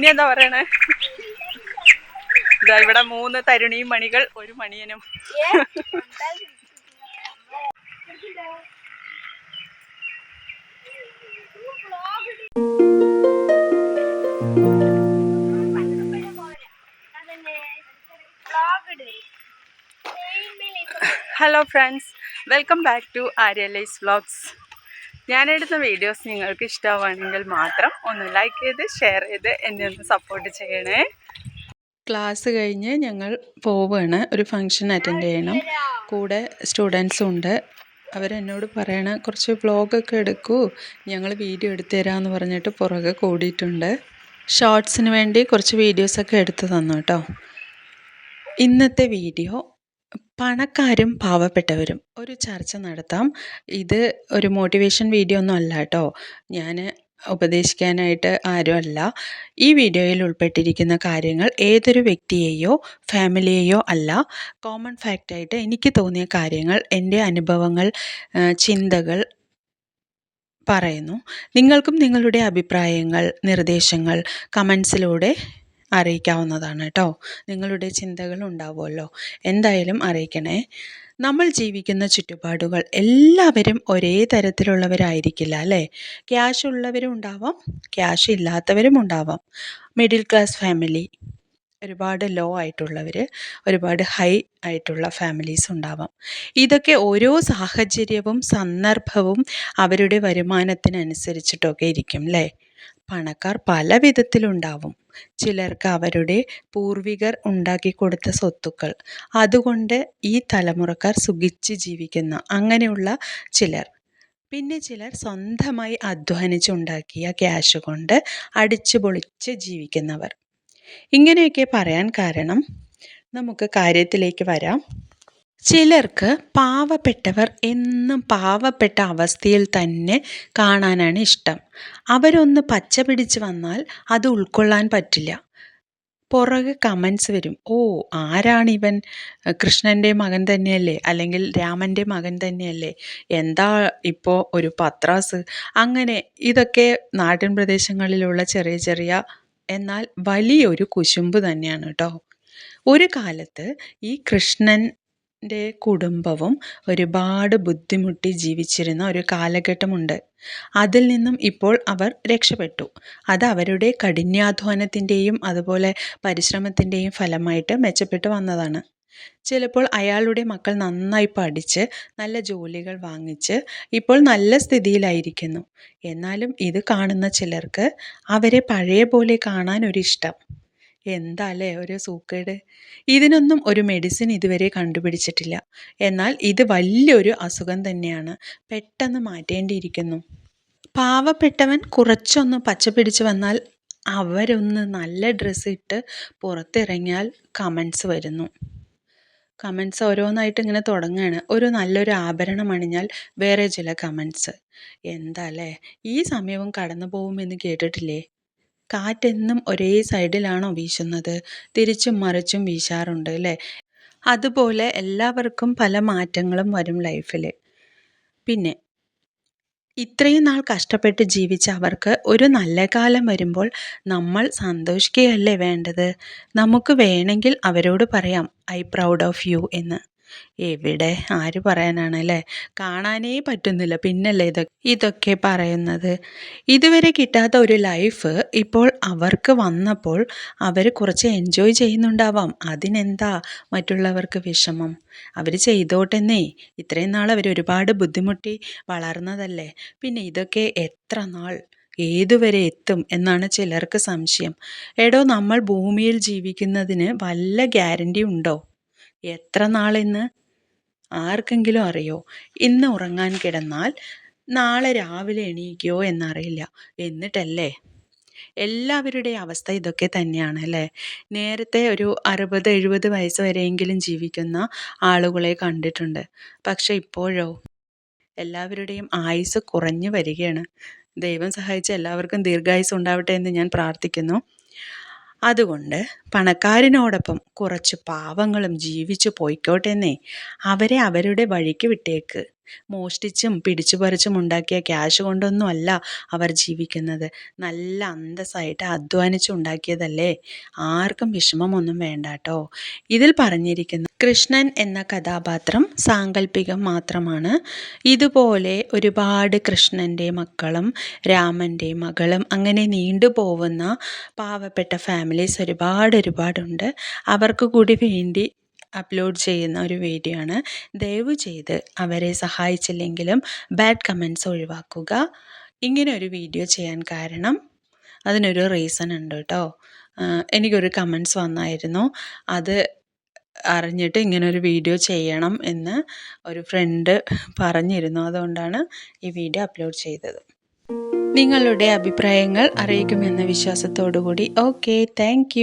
ഇനി എന്താ പറയണേ? ഇതാ ഇവിടെ മൂന്ന് തരുണിയും മണികൾ ഒരു മണിയനും. Hello friends welcome back to Aryalise vlogs ഞാനെടുത്ത videos നിങ്ങൾക്ക് ഇഷ്ടമാണെങ്കിൽ മാത്രം ഒന്ന് ലൈക്ക് ചെയ്ത് ഷെയർ ചെയ്ത് എന്നെ ഒന്ന് സപ്പോർട്ട് ചെയ്യണേ. ക്ലാസ് കഴിഞ്ഞ് ഞങ്ങൾ പോവുകയാണ് ഒരു ഫംഗ്ഷൻ അറ്റൻഡ് ചെയ്യണം. കൂടെ സ്റ്റുഡൻസും ഉണ്ട്. അവരെന്നോട് പറയണ കുറച്ച് വ്ളോഗൊക്കെ എടുക്കൂ. ഞങ്ങൾ വീഡിയോ എടുത്തു തരാമെന്ന് പറഞ്ഞിട്ട് പുറകെ കൂടിയിട്ടുണ്ട്. ഷോർട്സിന് വേണ്ടി കുറച്ച് വീഡിയോസൊക്കെ എടുത്തു തന്നു കേട്ടോ. ഇന്നത്തെ വീഡിയോ പണക്കാരും പാവപ്പെട്ടവരും ഒരു ചർച്ച നടത്താം. ഇത് ഒരു മോട്ടിവേഷൻ വീഡിയോ ഒന്നും അല്ല കേട്ടോ ഞാൻ ഉപദേശിക്കാനായിട്ട് ആരുമല്ല. ഈ വീഡിയോയിൽ ഉൾപ്പെട്ടിരിക്കുന്ന കാര്യങ്ങൾ ഏതൊരു വ്യക്തിയെയോ ഫാമിലിയെയോ അല്ല കോമൺ ഫാക്റ്റായിട്ട് എനിക്ക് തോന്നിയ കാര്യങ്ങൾ എന്റെ അനുഭവങ്ങൾ ചിന്തകൾ പറയുന്നു. നിങ്ങൾക്കും നിങ്ങളുടെ അഭിപ്രായങ്ങൾ നിർദ്ദേശങ്ങൾ കമൻസിലൂടെ അറിയിക്കാവുന്നതാണ് കേട്ടോ. നിങ്ങളുടെ ചിന്തകൾ ഉണ്ടാവുമല്ലോ. എന്തായാലും അറിയിക്കണേ. നമ്മൾ ജീവിക്കുന്ന ചുറ്റുപാടുകൾ എല്ലാവരും ഒരേ തരത്തിലുള്ളവരായിരിക്കില്ല അല്ലേ? ക്യാഷ് ഉള്ളവരും ഉണ്ടാവാം ക്യാഷ് ഇല്ലാത്തവരും ഉണ്ടാവാം. മിഡിൽ ക്ലാസ് ഫാമിലി ഒരുപാട് ലോ ആയിട്ടുള്ളവർ ഒരുപാട് ഹൈ ആയിട്ടുള്ള ഫാമിലീസ് ഉണ്ടാവാം. ഇതൊക്കെ ഓരോ സാഹചര്യവും സന്ദർഭവും അവരുടെ വരുമാനത്തിനനുസരിച്ചിട്ടൊക്കെ ഇരിക്കും അല്ലേ? പണക്കാർ പല വിധത്തിലുണ്ടാവും. ചിലർക്ക് അവരുടെ പൂർവികർ ഉണ്ടാക്കി കൊടുത്ത സ്വത്തുക്കൾ. അതുകൊണ്ട് ഈ തലമുറക്കാർ സുഖിച്ച് ജീവിക്കുന്ന. അങ്ങനെയുള്ള ചിലർ. പിന്നെ ചിലർ സ്വന്തമായി അധ്വാനിച്ചുണ്ടാക്കിയ ക്യാഷ് കൊണ്ട് അടിച്ചു പൊളിച്ച് ജീവിക്കുന്നവർ. ഇങ്ങനെയൊക്കെ പറയാൻ കാരണം നമുക്ക് കാര്യത്തിലേക്ക് വരാം. ചിലർക്ക് പാവപ്പെട്ടവർ എന്നും പാവപ്പെട്ട അവസ്ഥയിൽ തന്നെ കാണാനാണ് ഇഷ്ടം. അവരൊന്ന് പച്ച പിടിച്ച് വന്നാൽ അത് ഉൾക്കൊള്ളാൻ പറ്റില്ല. പുറകെ കമൻസ് വരും. ഓ ആരാണിവൻ? കൃഷ്ണന്റെ മകൻ തന്നെയല്ലേ? അല്ലെങ്കിൽ രാമന്റെ മകൻ തന്നെയല്ലേ? എന്താ ഇപ്പോൾ ഒരു പത്രാസ്? അങ്ങനെ ഇതൊക്കെ നാട്ടിൻ പ്രദേശങ്ങളിലുള്ള ചെറിയ ചെറിയ എന്നാൽ വലിയൊരു കുശുമ്പ് തന്നെയാണ് കേട്ടോ ഒരു കാലത്ത് ഈ കൃഷ്ണന്റെ കുടുംബവും ഒരുപാട് ബുദ്ധിമുട്ടി ജീവിച്ചിരുന്ന ഒരു കാലഘട്ടമുണ്ട്. അതിൽ നിന്നും ഇപ്പോൾ അവർ രക്ഷപ്പെട്ടു. അത് അവരുടെ കഠിനാധ്വാനത്തിന്റെയും അതുപോലെ പരിശ്രമത്തിന്റെയും ഫലമായിട്ട് മെച്ചപ്പെട്ടു വന്നതാണ്. ചിലപ്പോൾ അയാളുടെ മക്കൾ നന്നായി പഠിച്ച് നല്ല ജോലികൾ വാങ്ങിച്ച് ഇപ്പോൾ നല്ല സ്ഥിതിയിലായിരിക്കുന്നു. എന്നാലും ഇത് കാണുന്ന ചിലർക്ക് അവരെ പഴയ പോലെ കാണാൻ ഒരിഷ്ടം. എന്താ അല്ലേ ഒരു സൂക്കേട്? ഇതിനൊന്നും ഒരു മെഡിസിൻ ഇതുവരെ കണ്ടുപിടിച്ചിട്ടില്ല. എന്നാൽ ഇത് വലിയൊരു അസുഖം തന്നെയാണ്. പെട്ടെന്ന് മാറ്റേണ്ടിയിരിക്കുന്നു. പാവപ്പെട്ടവൻ കുറച്ചൊന്ന് പച്ച പിടിച്ച് വന്നാൽ അവരൊന്ന് നല്ല ഡ്രസ്സ് ഇട്ട് പുറത്തിറങ്ങിയാൽ കമൻസ് വരുന്നു. കമൻസ് ഓരോന്നായിട്ട് ഇങ്ങനെ തുടങ്ങുകയാണ് ഒരു നല്ലൊരു ആഭരണം അണിഞ്ഞാൽ വേറെ ചില കമൻസ് എന്താ അല്ലേ ഈ സമയവും കടന്നു പോകുമെന്ന് കേട്ടിട്ടില്ലേ? കാറ്റെന്നും ഒരേ സൈഡിലാണോ വീശുന്നത്? തിരിച്ചും മറിച്ചും വീശാറുണ്ട് അല്ലേ? അതുപോലെ എല്ലാവർക്കും പല മാറ്റങ്ങളും വരും ലൈഫിൽ പിന്നെ ഇത്രയും നാൾ കഷ്ടപ്പെട്ട് ജീവിച്ച അവർക്ക് ഒരു നല്ല കാലം വരുമ്പോൾ നമ്മൾ സന്തോഷിക്കുകയല്ലേ വേണ്ടത്? നമുക്ക് വേണമെങ്കിൽ അവരോട് പറയാം ഐ പ്രൗഡ് ഓഫ് യു എന്ന്. എവിടെ? ആര് പറയാനാണ് അല്ലേ കാണാനേ പറ്റുന്നില്ല. പിന്നല്ലേ ഇതൊക്കെ ഇതൊക്കെ പറയുന്നത്. ഇതുവരെ കിട്ടാത്ത ഒരു ലൈഫ് ഇപ്പോൾ അവർക്ക് വന്നപ്പോൾ അവർ കുറച്ച് എൻജോയ് ചെയ്യുന്നുണ്ടാവാം. അതിനെന്താ മറ്റുള്ളവർക്ക് വിഷമം? അവർ ചെയ്തോട്ടെന്നേ. ഇത്രയും നാൾ അവർ ഒരുപാട് ബുദ്ധിമുട്ടി വളർന്നതല്ലേ. പിന്നെ ഇതൊക്കെ എത്ര നാൾ? ഏതുവരെ എത്തും എന്നാണ് ചിലർക്ക് സംശയം. എടോ നമ്മൾ ഭൂമിയിൽ ജീവിക്കുന്നതിന് വല്ല ഗ്യാരണ്ടി ഉണ്ടോ? എത്ര നാളെന്ന് ആർക്കെങ്കിലും അറിയോ? ഇന്ന് ഉറങ്ങാൻ കിടന്നാൽ നാളെ രാവിലെ എണീക്കുമോ എന്നറിയില്ല. എന്നിട്ടല്ലേ? എല്ലാവരുടെ അവസ്ഥ ഇതൊക്കെ തന്നെയാണ് അല്ലേ? നേരത്തെ ഒരു അറുപത് എഴുപത് വയസ്സ് വരെയെങ്കിലും ജീവിക്കുന്ന ആളുകളെ കണ്ടിട്ടുണ്ട്. പക്ഷെ ഇപ്പോഴോ? എല്ലാവരുടെയും ആയുസ് കുറഞ്ഞു വരികയാണ്. ദൈവം സഹായിച്ച് എല്ലാവർക്കും ദീർഘായുസ് ഉണ്ടാവട്ടെ എന്ന് ഞാൻ പ്രാർത്ഥിക്കുന്നു. അതുകൊണ്ട് പണക്കാരനോടൊപ്പം കുറച്ച് പാവങ്ങളും ജീവിച്ചു പോയിക്കോട്ടെന്നേ അവരെ അവരുടെ വഴിക്ക് വിട്ടേക്ക്. മോഷ്ടിച്ചും പിടിച്ചു പറിച്ചും ഉണ്ടാക്കിയ ക്യാഷ് കൊണ്ടൊന്നുമല്ല അവർ ജീവിക്കുന്നത്. നല്ല അന്തസ്സായിട്ട് അധ്വാനിച്ച് ഉണ്ടാക്കിയതല്ലേ? ആർക്കും വിഷമമൊന്നും വേണ്ട കേട്ടോ ഇതിൽ പറഞ്ഞിരിക്കുന്ന കൃഷ്ണൻ എന്ന കഥാപാത്രം സാങ്കല്പികം മാത്രമാണ്. ഇതുപോലെ ഒരുപാട് കൃഷ്ണന്റെ മക്കളും രാമന്റെ മകളും അങ്ങനെ നീണ്ടുപോകുന്ന പാവപ്പെട്ട ഫാമിലീസ് ഒരുപാട് ഒരുപാടുണ്ട്. അവർക്ക് കൂടി വേണ്ടി അപ്ലോഡ് ചെയ്യുന്ന ഒരു വീഡിയോ ആണ്. ദയവ് ചെയ്ത് അവരെ സഹായിച്ചില്ലെങ്കിലും ബാഡ് കമൻസ് ഒഴിവാക്കുക. ഇങ്ങനെ ഒരു വീഡിയോ ചെയ്യാൻ കാരണം അതിനൊരു റീസൺ ഉണ്ട് കേട്ടോ എനിക്കൊരു കമൻസ് വന്നായിരുന്നു. അത് അറിഞ്ഞിട്ട് ഇങ്ങനൊരു വീഡിയോ ചെയ്യണം എന്ന് ഒരു ഫ്രണ്ട് പറഞ്ഞിരുന്നു. അതുകൊണ്ടാണ് ഈ വീഡിയോ അപ്ലോഡ് ചെയ്തത്. നിങ്ങളുടെ അഭിപ്രായങ്ങൾ അറിയിക്കുമെന്ന വിശ്വാസത്തോടു കൂടി ഓക്കെ താങ്ക്